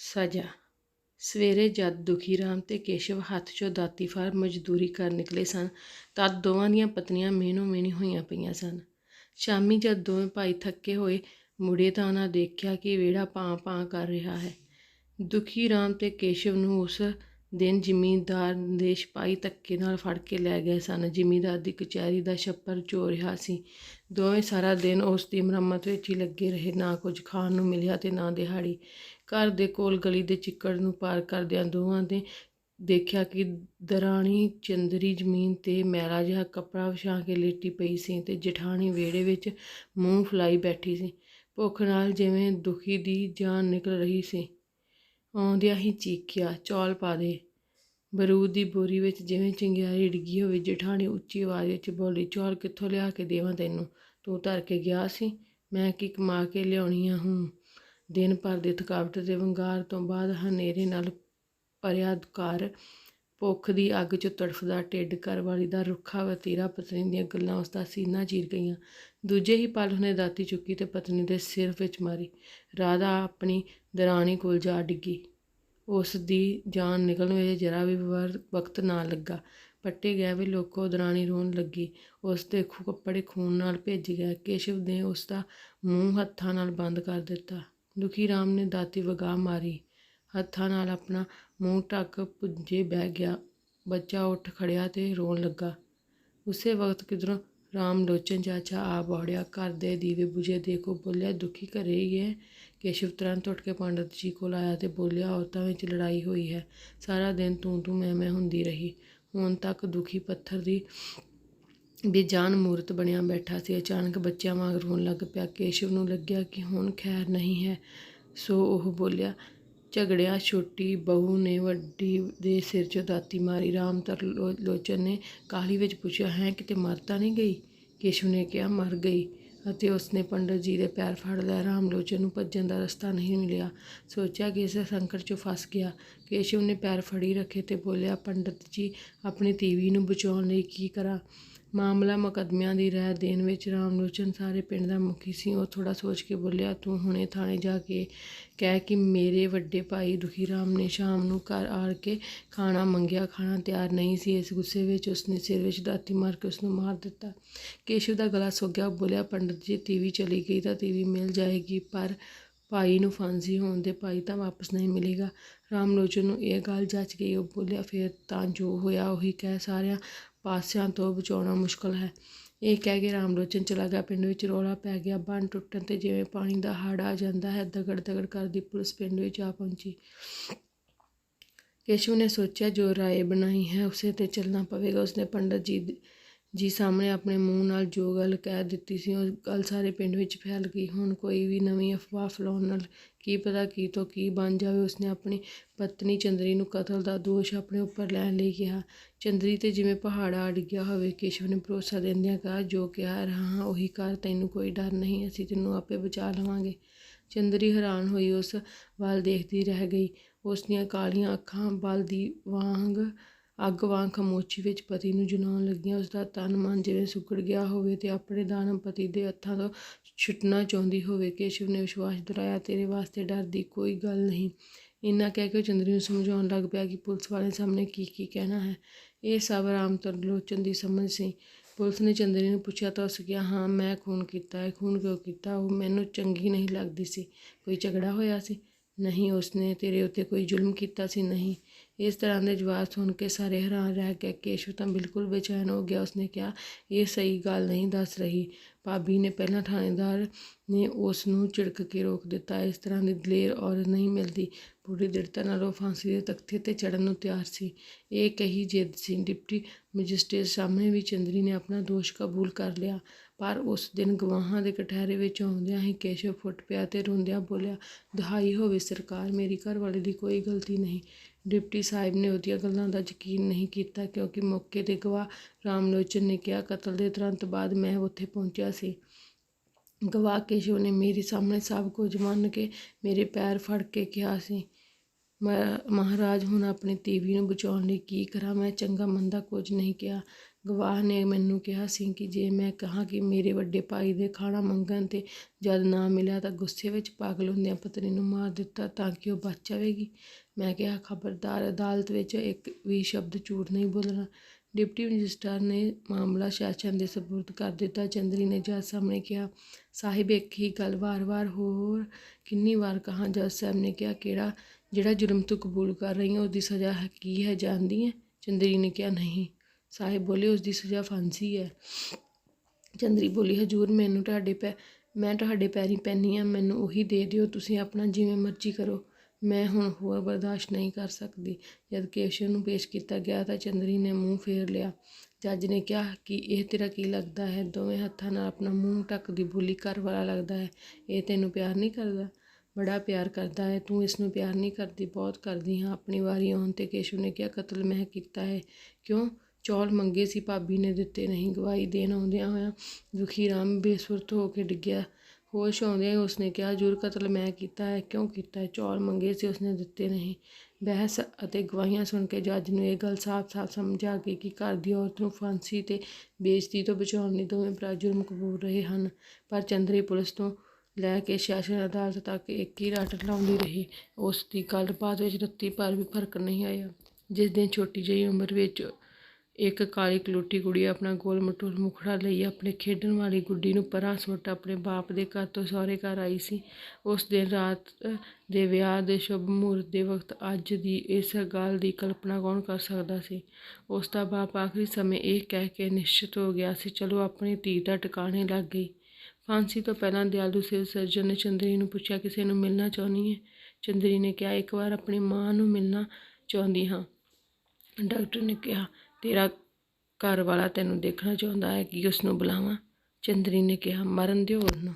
ਸਜ਼ਾ, ਸਵੇਰੇ ਜਦ ਦੁਖੀ ਰਾਮ ਤੇ ਕੇਸ਼ਵ ਹੱਥ 'ਚੋਂ ਦਾਤੀ ਫਾਰ ਮਜ਼ਦੂਰੀ ਕਰ ਨਿਕਲੇ ਸਨ, ਤਦ ਦੋਵਾਂ ਦੀਆਂ ਪਤਨੀਆਂ ਮਿਹਨੋ ਮਿਹਣੀ ਹੋਈਆਂ ਪਈਆਂ ਸਨ। ਸ਼ਾਮੀ ਜਦ ਦੋਵੇਂ ਭਾਈ ਥੱਕੇ ਹੋਏ, ਮੁੜੇ ਤਾਂ ਉਹਨਾਂ ਦੇਖਿਆ ਕਿ ਵਿਹੜਾ ਪਾਂ ਪਾਂ ਕਰ ਰਿਹਾ ਹੈ। ਦੁਖੀ ਰਾਮ ਤੇ ਕੇਸ਼ਵ ਨੂੰ ਉਸ ਦਿਨ ਜ਼ਿਮੀਂਦਾਰ ਦੇਸ਼ ਸਿਪਾਹੀ ਧੱਕੇ ਨਾਲ ਫੜ ਕੇ ਲੈ ਗਏ ਸਨ। ਜ਼ਿਮੀਂਦਾਰ ਦੀ ਕਚਹਿਰੀ ਦਾ ਛੱਪਰ ਚੋ ਰਿਹਾ ਸੀ। ਦੋਵੇਂ ਸਾਰਾ ਦਿਨ ਉਸ ਦੀ ਮੁਰੰਮਤ ਵਿੱਚ ਹੀ ਲੱਗੇ ਰਹੇ, ਨਾ ਕੁਝ ਖਾਣ ਨੂੰ ਮਿਲਿਆ ਤੇ ਨਾ ਦਿਹਾੜੀ। ਘਰ ਦੇ ਕੋਲ ਗਲੀ ਦੇ ਚਿੱਕੜ ਨੂੰ ਪਾਰ ਕਰਦਿਆਂ ਦੋਵਾਂ ਨੇ ਦੇਖਿਆ ਕਿ ਦਰਾਣੀ ਚੰਦਰੀ ਜ਼ਮੀਨ ਤੇ ਮੈਲਾ ਜਿਹਾ ਕੱਪੜਾ ਵਿਛਾ ਕੇ ਲੇਟੀ ਪਈ ਸੀ ਤੇ ਜਠਾਣੀ ਵਿਹੜੇ ਵਿੱਚ ਮੂੰਹ ਫੁਲਾਈ ਬੈਠੀ ਸੀ। ਭੁੱਖ ਨਾਲ ਜਿਵੇਂ ਦੁਖੀ ਦੀ ਜਾਨ ਨਿਕਲ ਰਹੀ ਸੀ। ਆਉਂਦਿਆਂ ਹੀ ਚੀਕਿਆ ਚੌਲ ਪਾ ਦੇ। ਬਰੂਦ ਦੀ ਬੋਰੀ ਵਿੱਚ ਜਿਵੇਂ ਚੰਗਿਆੜੀ ਡਿੱਗੀ ਹੋਵੇ, ਜਠਾਣੀ ਉੱਚੀ ਆਵਾਜ਼ ਵਿੱਚ ਬੋਲੀ, ਚੌਲ ਕਿੱਥੋਂ ਲਿਆ ਕੇ ਦੇਵਾਂ ਤੈਨੂੰ? ਤੂੰ ਧਰ ਕੇ ਗਿਆ ਸੀ? ਮੈਂ ਕੀ ਕਮਾ ਕੇ ਲਿਆਉਣੀ ਆ ਹੂੰ। ਦਿਨ ਭਰ ਦੀ ਥਕਾਵਟ ਤੇ ਵੰਗਾਰ ਤੋਂ ਬਾਅਦ ਹਨੇਰੇ ਨਾਲ ਭਰਿਆ ਘਰ, ਭੁੱਖ ਦੀ ਅੱਗ 'ਚ ਤੜਫਦਾ ਢਿੱਡ, ਘਰਵਾਲੀ ਦਾ ਰੁੱਖਾ ਵਤੀਰਾ, ਪਤਨੀ ਦੀਆਂ ਗੱਲਾਂ ਉਸ ਦਾ ਸੀਨਾ ਚੀਰ ਗਈਆਂ। ਦੂਜੇ ਹੀ ਪਲ ਉਹਨੇ ਦਾਤੀ ਚੁੱਕੀ ਤੇ ਪਤਨੀ ਦੇ ਸਿਰ ਵਿੱਚ ਮਾਰੀ। ਰਾਧਾ ਆਪਣੀ ਦਰਾਣੀ ਕੋਲ ਜਾ ਡਿੱਗੀ। ਉਸ ਦੀ ਜਾਨ ਨਿਕਲਣ ਵੇਲੇ ਜਰਾ ਵੀ ਵਰ- ਵਕਤ ਨਾ ਲੱਗਾ। ਪੱਟੇ ਗਏ ਵੀ ਲੋਕੋ ਦਰਾਣੀ ਰੋਣ ਲੱਗੀ। ਉਸ ਦੇ ਖੂ ਕੱਪੜੇ ਖੂਨ ਨਾਲ ਭਿੱਜ ਗਿਆ। ਕੇਸ਼ਵ ਨੇ ਉਸ ਦਾ ਮੂੰਹ ਹੱਥਾਂ ਨਾਲ ਬੰਦ ਕਰ ਦਿੱਤਾ। ਦੁਖੀ ਰਾਮ ਨੇ ਦਾਤੀ ਵਗਾ ਮਾਰੀ। ਹੱਥਾਂ ਨਾਲ ਆਪਣਾ ਮੂੰਹ ਢੱਕ ਪੁੱਜੇ ਬਹਿ ਗਿਆ। ਬੱਚਾ ਉੱਠ ਖੜਿਆ ਤੇ ਰੋਣ ਲੱਗਾ। ਉਸੇ ਵਕਤ ਕਿਧਰੋਂ ਰਾਮ ਲੋਚਨ ਚਾਚਾ ਆ ਬੋੜਿਆ ਘਰ ਦੇ ਦੀਵੇ ਬੁਝੇ। ਦੇਖੋ, ਬੋਲਿਆ, ਦੁਖੀ ਘਰੇ ਹੀ ਹੈ? ਕੇਸ਼ਵ ਤੁਰੰਤ ਉੱਠ ਕੇ ਪੰਡਤ ਜੀ ਕੋਲ ਆਇਆ ਤੇ ਬੋਲਿਆ, ਔਰਤਾਂ ਵਿੱਚ ਲੜਾਈ ਹੋਈ ਹੈ। ਸਾਰਾ ਦਿਨ ਤੂੰ ਤੂੰ ਮੈਂ ਮੈਂ ਹੁੰਦੀ ਰਹੀ। ਹੁਣ ਤੱਕ ਦੁਖੀ ਪੱਥਰ ਦੀ ਬੇਜਾਨ ਮੂਰਤ ਬਣਿਆ ਬੈਠਾ ਸੀ। ਅਚਾਨਕ ਬੱਚਿਆਂ ਵਾਂਗ ਰੋਣ ਲੱਗ ਪਿਆ। ਕੇਸ਼ਵ ਨੂੰ ਲੱਗਿਆ ਕਿ ਹੁਣ ਖੈਰ ਨਹੀਂ ਹੈ। ਸੋ ਉਹ ਬੋਲਿਆ, ਝਗੜਿਆ ਛੋਟੀ ਬਹੂ ਨੇ ਵੱਡੀ ਦੇ ਸਿਰ 'ਚ ਦਾਤੀ ਮਾਰੀ। ਰਾਮ ਤਰ ਲੋਚਨ ਨੇ ਕਾਹਲੀ ਵਿੱਚ ਪੁੱਛਿਆ, ਹੈ, ਕਿਤੇ ਮਰ ਤਾਂ ਨਹੀਂ ਗਈ? ਕੇਸ਼ਵ ਨੇ ਕਿਹਾ, ਮਰ ਗਈ। ਅਤੇ ਉਸਨੇ ਪੰਡਤ ਜੀ ਦੇ ਪੈਰ ਫੜ ਲਿਆ। ਰਾਮ ਲੋਚਨ ਨੂੰ ਭੱਜਣ ਦਾ ਰਸਤਾ ਨਹੀਂ ਮਿਲਿਆ। ਸੋਚਿਆ ਕਿ ਇਸ ਸੰਕਟ 'ਚੋਂ ਫਸ ਗਿਆ। ਕੇਸ਼ਵ ਨੇ ਪੈਰ ਫੜੀ ਰੱਖੇ ਤੇ ਬੋਲਿਆ, ਪੰਡਤ ਜੀ, ਆਪਣੀ ਤੀਵੀ ਨੂੰ ਬਚਾਉਣ ਲਈ ਕੀ ਕਰਾਂ? ਮਾਮਲਾ ਮੁਕੱਦਮਿਆਂ ਦੀ ਰਾਏ ਦੇਣ ਵਿੱਚ ਰਾਮਲੋਚਨ ਸਾਰੇ ਪਿੰਡ ਦਾ ਮੁਖੀ ਸੀ। ਉਹ ਥੋੜਾ ਸੋਚ ਕੇ ਬੋਲਿਆ, ਤੂੰ ਹੁਣੇ ਥਾਣੇ ਜਾ ਕੇ ਕਹਿ ਕਿ ਮੇਰੇ ਵੱਡੇ ਭਾਈ ਦੁਖੀ ਰਾਮ ਨੇ ਸ਼ਾਮ ਨੂੰ ਘਰ ਆ ਕੇ ਖਾਣਾ ਮੰਗਿਆ। ਖਾਣਾ ਤਿਆਰ ਨਹੀਂ ਸੀ। ਇਸ ਗੁੱਸੇ ਵਿੱਚ ਉਸਨੇ ਸਿਰ ਵਿੱਚ ਦਾਤੀ ਮਾਰ ਕੇ ਉਸਨੂੰ ਮਾਰ ਦਿੱਤਾ। ਕੇਸ਼ਵ ਦਾ ਗਲਾ ਸੁੱਕ ਗਿਆ। ਬੋਲਿਆ, ਪੰਡਤ ਜੀ, ਟੀਵੀ ਚਲੀ ਗਈ ਤਾਂ ਟੀਵੀ ਮਿਲ ਜਾਏਗੀ, ਪਰ ਭਾਈ ਨੂੰ ਫਾਂਸੀ ਹੋਣ ਦੇ ਭਾਈ ਤਾਂ ਵਾਪਸ ਨਹੀਂ ਮਿਲੇਗਾ। ਰਾਮ ਲੋਚਨ ਨੂੰ ਇਹ ਗੱਲ ਜੱਚ ਗਈ। ਉਹ ਬੋਲਿਆ, ਫਿਰ ਤਾਂ ਜੋ ਹੋਇਆ ਉਹੀ ਕਹਿ ਸਾਰਿਆਂ ਪਾਸਿਆਂ ਤੋਂ ਬਚਾਉਣਾ ਮੁਸ਼ਕਲ ਹੈ। ਇਹ ਕਹਿ ਕੇ ਰਾਮ ਲੋਚਨ ਚਲਾ ਗਿਆ। ਪਿੰਡ ਵਿੱਚ ਰੌਲਾ ਪੈ ਗਿਆ। ਬੰਨ ਟੁੱਟਣ ਤੇ ਜਿਵੇਂ ਪਾਣੀ ਦਾ ਹੜ੍ਹ ਆ ਜਾਂਦਾ ਹੈ ਦਗੜ ਦਗੜ ਕਰਦੀ ਪੁਲਿਸ ਪਿੰਡ ਵਿੱਚ ਆ ਪਹੁੰਚੀ। ਕੇਸ਼ੂ ਨੇ ਸੋਚਿਆ, ਜੋ ਰਾਏ ਬਣਾਈ ਹੈ, ਉਸੇ ਤੇ ਚੱਲਣਾ ਪਵੇਗਾ। ਉਸਨੇ ਪੰਡਤ ਜੀ ਜੀ ਸਾਹਮਣੇ ਆਪਣੇ ਮੂੰਹ ਨਾਲ ਜੋ ਗੱਲ ਕਹਿ ਦਿੱਤੀ ਸੀ, ਉਹ ਗੱਲ ਸਾਰੇ ਪਿੰਡ ਵਿੱਚ ਫੈਲ ਗਈ। ਹੁਣ ਕੋਈ ਵੀ ਨਵੀਂ ਅਫਵਾਹ ਫੈਲਾਉਣ ਨਾਲ ਕੀ ਪਤਾ ਕੀ ਤੋਂ ਕੀ ਬਣ ਜਾਵੇ, ਉਸਨੇ ਆਪਣੀ ਪਤਨੀ ਚੰਦਰੀ ਨੂੰ ਕਤਲ ਦਾ ਦੋਸ਼ ਆਪਣੇ ਉੱਪਰ ਲੈਣ ਲਈ ਕਿਹਾ। ਚੰਦਰੀ ਤੇ ਜਿਵੇਂ ਪਹਾੜਾ ਆ ਡਿੱਗਿਆ ਹੋਵੇ, ਕੇਸ਼ਵ ਨੇ ਭਰੋਸਾ ਦਿੰਦਿਆਂ ਕਿਹਾ, ਜੋ ਕਿਹਾ ਰਹਾ ਉਹੀ ਕਰ, ਤੈਨੂੰ ਕੋਈ ਡਰ ਨਹੀਂ, ਅਸੀਂ ਤੈਨੂੰ ਆਪੇ ਬਚਾ ਲਵਾਂਗੇ। ਚੰਦਰੀ ਹੈਰਾਨ ਹੋਈ, ਉਸ ਵੱਲ ਦੇਖਦੀ ਰਹਿ ਗਈ। ਉਸ ਦੀਆਂ ਕਾਲੀਆਂ ਅੱਖਾਂ ਬਲ ਦੀ ਵਾਂਗ ਅੱਗ ਵਾਂਗ ਖਮੋਚੀ ਵਿੱਚ ਪਤੀ ਨੂੰ ਜਲਾਉਣ ਲੱਗੀਆਂ। ਉਸ ਦਾ ਤਨ ਮਨ ਜਿਵੇਂ ਸੁੱਕੜ ਗਿਆ ਹੋਵੇ ਤੇ ਆਪਣੇ ਦਾਨਮ ਪਤੀ ਦੇ ਹੱਥਾਂ ਤੋਂ ਛੁੱਟਣਾ ਚਾਹੁੰਦੀ ਹੋਵੇ। ਕੇਸ਼ਵ ਨੇ ਵਿਸ਼ਵਾਸ ਦਿਲਾਇਆ, ਤੇਰੇ ਵਾਸਤੇ ਡਰ ਦੀ ਕੋਈ ਗੱਲ ਨਹੀਂ। ਇੰਨਾ ਕਹਿ ਕੇ ਉਹ ਚੰਦਰੀ ਨੂੰ ਸਮਝਾਉਣ ਲੱਗ ਪਿਆ ਕਿ ਪੁਲਿਸ ਵਾਲੇ ਸਾਹਮਣੇ ਕੀ ਕੀ ਕਹਿਣਾ ਹੈ। ਇਹ ਸਭ ਰਾਮ ਤਰਲੋਚਨ ਦੀ ਸਮਝ ਸੀ। ਪੁਲਿਸ ਨੇ ਚੰਦਰੀ ਨੂੰ ਪੁੱਛਿਆ ਤਾਂ ਉਸ ਕਿਹਾ ਹਾਂ, ਮੈਂ ਖੂਨ ਕੀਤਾ ਹੈ। ਖੂਨ ਕਿਉਂ ਕੀਤਾ? ਉਹ ਮੈਨੂੰ ਚੰਗੀ ਨਹੀਂ ਲੱਗਦੀ ਸੀ। ਕੋਈ ਝਗੜਾ ਹੋਇਆ ਸੀ? ਨਹੀਂ, ਉਸਨੇ ਤੇਰੇ ਉੱਤੇ ਕੋਈ ਜ਼ੁਲਮ ਕੀਤਾ ਸੀ? ਨਹੀਂ। ਇਸ ਤਰ੍ਹਾਂ ਦੇ ਜਵਾਬ ਸੁਣ ਕੇ ਸਾਰੇ ਹੈਰਾਨ ਰਹਿ ਗਏ ਕੇਸ਼ਵ ਤਾਂ ਬਿਲਕੁਲ ਬੇਚੈਨ ਹੋ ਗਿਆ। ਉਸਨੇ ਕਿਹਾ, ਇਹ ਸਹੀ ਗੱਲ ਨਹੀਂ ਦੱਸ ਰਹੀ। ਭਾਬੀ ਨੇ ਪਹਿਲਾਂ ਥਾਣੇਦਾਰ ਨੇ ਉਸ ਨੂੰ ਝਿੜਕ ਕੇ ਰੋਕ ਦਿੱਤਾ। ਇਸ ਤਰ੍ਹਾਂ ਦੀ ਦਲੇਰ ਔਰਤ ਨਹੀਂ ਮਿਲਦੀ। ਪੂਰੀ ਦ੍ਰਿੜਤਾ ਨਾਲ ਉਹ ਫਾਂਸੀ ਦੇ ਤਖਤੇ ਤੇ ਚੜਨ ਨੂੰ ਤਿਆਰ ਸੀ। ਇਹ ਕਹੀ ਜਿੱਦ ਸੀ। ਡਿਪਟੀ ਮੈਜਿਸਟਰੇਟ ਸਾਹਮਣੇ ਵੀ ਚੰਦਰੀ ਨੇ ਆਪਣਾ ਦੋਸ਼ ਕਬੂਲ ਕਰ ਲਿਆ। ਪਰ ਉਸ ਦਿਨ ਗਵਾਹਾਂ ਦੇ ਕਟਹਿਰੇ ਵਿੱਚ ਆਉਂਦਿਆਂ ਹੀ ਕੇਸ਼ਵ ਫੁੱਟ ਪਿਆ ਤੇ ਰੋਂਦਿਆਂ ਬੋਲਿਆ, ਦਹਾਈ ਹੋਵੇ ਸਰਕਾਰ, ਮੇਰੀ ਘਰ ਵਾਲੇ ਦੀ ਕੋਈ ਗਲਤੀ ਨਹੀਂ। ਡਿਪਟੀ ਸਾਹਿਬ ਨੇ ਉਹਦੀਆਂ ਗੱਲਾਂ ਦਾ ਯਕੀਨ ਨਹੀਂ ਕੀਤਾ ਕਿਉਂਕਿ ਮੌਕੇ ਤੇ ਗਵਾਹ ਰਾਮਲੋਚਨ ਨੇ ਕਿਹਾ, ਕਤਲ ਦੇ ਤੁਰੰਤ ਬਾਅਦ ਮੈਂ ਉੱਥੇ ਪਹੁੰਚਿਆ ਸੀ। ਗਵਾਹ ਕੇਸ਼ਵ ਨੇ ਮੇਰੇ ਸਾਹਮਣੇ ਸਭ ਕੁਝ ਮੰਨ ਕੇ ਮੇਰੇ ਪੈਰ ਫੜ ਕੇ ਕਿਹਾ ਸੀ ਮਹਾਰਾਜ ਹੁਣ ਆਪਣੀ ਤੀਵੀ ਨੂੰ ਬਚਾਉਣ ਲਈ ਕੀ ਕਰਾਂ? ਮੈਂ ਚੰਗਾ ਮੰਦਾ ਕੁਝ ਨਹੀਂ ਕਿਹਾ। ਗਵਾਹ ਨੇ ਮੈਨੂੰ ਕਿਹਾ ਸੀ ਕਿ ਜੇ ਮੈਂ ਕਹਾਂ ਕਿ ਮੇਰੇ ਵੱਡੇ ਭਾਈ ਦੇ ਖਾਣਾ ਮੰਗਣ ਤੇ ਜਦ ਨਾ ਮਿਲਿਆ ਤਾਂ ਗੁੱਸੇ ਵਿੱਚ ਪਾਗਲ ਹੁੰਦਿਆਂ ਪਤਨੀ ਨੂੰ ਮਾਰ ਦਿੱਤਾ ਤਾਂ ਕਿ ਉਹ ਬਚ ਜਾਵੇਗੀ। ਮੈਂ ਕਿਹਾ, ਖਬਰਦਾਰ, ਅਦਾਲਤ ਵਿੱਚ ਇੱਕ ਵੀ ਸ਼ਬਦ ਝੂਠ ਨਹੀਂ ਬੋਲਣਾ। ਡਿਪਟੀ ਮਜਿਸਟਰ ਨੇ ਮਾਮਲਾ ਸ਼ਾਸਨ ਦੇ ਸਪੁਰਦ ਕਰ ਦਿੱਤਾ। ਚੰਦਰੀ ਨੇ ਜੱਜ ਸਾਹਮਣੇ ਕਿਹਾ, ਸਾਹਿਬ, ਇੱਕ ਹੀ ਗੱਲ ਵਾਰ-ਵਾਰ ਹੋਰ ਕਿੰਨੀ ਵਾਰ ਕਹਾਂ? ਜੱਜ ਸਾਹਿਬ ਨੇ ਕਿਹਾ, ਕਿਹੜਾ? ਜਿਹੜਾ ਜੁਰਮ ਤੂੰ ਕਬੂਲ ਕਰ ਰਹੀ ਹੈ, ਉਹਦੀ ਸਜ਼ਾ ਹੈ ਕੀ ਹੈ? ਜਾਣਦੀ ਹੈ? ਚੰਦਰੀ ਨੇ ਕਿਹਾ, ਨਹੀਂ। ਸਾਹਿਬ ਬੋਲੇ ਉਸ ਦੀ ਸਜ਼ਾ ਫਾਂਸੀ ਹੈ। ਚੰਦਰੀ ਬੋਲੀ, ਹਜੂਰ, ਮੈਨੂੰ ਤੁਹਾਡੇ ਪੈ, ਮੈਂ ਤੁਹਾਡੇ ਪੈਰੀ ਪੈਣੀ ਆ ਮੈਨੂੰ ਉਹੀ ਦੇ ਦਿਓ, ਤੁਸੀਂ ਆਪਣਾ ਜਿਵੇਂ ਮਰਜ਼ੀ ਕਰੋ। ਮੈਂ ਹੁਣ ਹੋਰ ਬਰਦਾਸ਼ਤ ਨਹੀਂ ਕਰ ਸਕਦੀ। ਜਦ ਕੇਸ਼ਵ ਨੂੰ ਪੇਸ਼ ਕੀਤਾ ਗਿਆ ਤਾਂ ਚੰਦਰੀ ਨੇ ਮੂੰਹ ਫੇਰ ਲਿਆ। ਜੱਜ ਨੇ ਕਿਹਾ ਕਿ ਇਹ ਤੇਰਾ ਕੀ ਲੱਗਦਾ ਹੈ? ਦੋਵੇਂ ਹੱਥਾਂ ਨਾਲ ਆਪਣਾ ਮੂੰਹ ਢੱਕਦੀ ਬੋਲੀ, ਘਰ ਵਾਲਾ ਲੱਗਦਾ ਹੈ। ਇਹ ਤੈਨੂੰ ਪਿਆਰ ਨਹੀਂ ਕਰਦਾ? ਬੜਾ ਪਿਆਰ ਕਰਦਾ ਹੈ। ਤੂੰ ਇਸ ਨੂੰ ਪਿਆਰ ਨਹੀਂ ਕਰਦੀ, ਬਹੁਤ ਕਰਦੀ ਹਾਂ। ਆਪਣੀ ਵਾਰੀ ਆਉਣ ਤੇ ਕੇਸ਼ਵ ਨੇ ਕਿਹਾ, ਕਤਲ ਮੈਂ ਕੀਤਾ ਹੈ। ਕਿਉਂ? ਚੌਲ ਮੰਗੇ ਸੀ, ਭਾਬੀ ਨੇ ਦਿੱਤੇ ਨਹੀਂ, ਗਵਾਹੀ ਦੇਣ ਆਉਂਦਿਆਂ ਹੋਇਆ ਦੁਖੀ ਰਾਮ ਬੇਸੁਰਤ ਹੋ ਕੇ ਡਿੱਗਿਆ ਹੋਸ਼ ਆਉਂਦਿਆਂ ਉਸਨੇ ਕਿਹਾ ਜੁਰ ਕਤਲ ਮੈਂ ਕੀਤਾ ਹੈ, ਕਿਉਂ ਕੀਤਾ ਹੈ? ਚੌਲ ਮੰਗੇ ਸੀ, ਉਸਨੇ ਦਿੱਤੇ ਨਹੀਂ। ਬਹਿਸ ਅਤੇ ਗਵਾਹੀਆਂ ਸੁਣ ਕੇ ਜੱਜ ਨੂੰ ਇਹ ਗੱਲ ਸਾਫ਼-ਸਾਫ਼ ਸਮਝ ਆ ਗਈ ਕਿ ਘਰ ਦੀ ਔਰਤ ਨੂੰ ਫਾਂਸੀ ਤੇ ਬੇਇੱਜ਼ਤੀ ਤੋਂ ਬਚਾਉਣ ਲਈ ਦੋਵੇਂ ਭਰਾ ਜੁਰਮ ਕਬੂਲ ਰਹੇ ਹਨ। ਪਰ ਚੰਦਰੀ ਪੁਲਿਸ ਤੋਂ ਲੈ ਕੇ ਸ਼ਾਸਨ ਅਦਾਲਤ ਤੱਕ ਇੱਕ ਹੀ ਰੱਟ ਲਾਉਂਦੀ ਰਹੀ। ਉਸ ਦੀ ਗੱਲਬਾਤ ਵਿੱਚ ਰੱਤੀ ਭਰ ਵੀ ਫ਼ਰਕ ਨਹੀਂ ਆਇਆ। ਜਿਸ ਦਿਨ ਛੋਟੀ ਜਿਹੀ ਉਮਰ ਵਿੱਚ ਇੱਕ ਕਾਲੀ ਕਲੂਟੀ ਕੁੜੀ ਆਪਣਾ ਗੋਲ ਮਟੋਲ ਮੁਖੜਾ ਲਈ ਆਪਣੇ ਖੇਡਣ ਵਾਲੀ ਗੁੱਡੀ ਨੂੰ ਪਰਾਂ ਸੁੱਟ ਆਪਣੇ ਬਾਪ ਦੇ ਘਰ ਤੋਂ ਸਹੁਰੇ ਘਰ ਆਈ ਸੀ। ਉਸ ਦਿਨ ਰਾਤ ਦੇ ਵਿਆਹ ਦੇ ਸ਼ੁਭ ਮਹੂਰਤ ਦੇ ਵਕਤ ਅੱਜ ਦੀ ਇਸ ਗੱਲ ਦੀ ਕਲਪਨਾ ਕੌਣ ਕਰ ਸਕਦਾ ਸੀ? ਉਸ ਦਾ ਬਾਪ ਆਖਰੀ ਸਮੇਂ ਇਹ ਕਹਿ ਕੇ ਨਿਸ਼ਚਿਤ ਹੋ ਗਿਆ ਸੀ, ਚਲੋ, ਆਪਣੀ ਧੀ ਦਾ ਟਿਕਾਣੇ ਲੱਗ ਗਈ। ਫਾਂਸੀ ਤੋਂ ਪਹਿਲਾਂ ਦਿਆਲੂ ਸਿਵ ਸਰਜਨ ਨੇ ਚੰਦਰੀ ਨੂੰ ਪੁੱਛਿਆ, ਕਿਸੇ ਨੂੰ ਮਿਲਣਾ ਚਾਹੁੰਦੀ ਹੈ ਚੰਦਰੀ ਨੇ ਕਿਹਾ, ਇੱਕ ਵਾਰ ਆਪਣੀ ਮਾਂ ਨੂੰ ਮਿਲਣਾ ਚਾਹੁੰਦੀ ਹਾਂ। ਡਾਕਟਰ ਨੇ ਕਿਹਾ ਤੇਰਾ ਘਰ ਵਾਲਾ ਤੈਨੂੰ ਦੇਖਣਾ ਚਾਹੁੰਦਾ ਹੈ ਕਿ ਉਸ ਨੂੰ ਬੁਲਾਵਾਂ। ਚੰਦਰੀ ਨੇ ਕਿਹਾ, ਮਰਨ ਦਿਓ ਉਹਨੂੰ।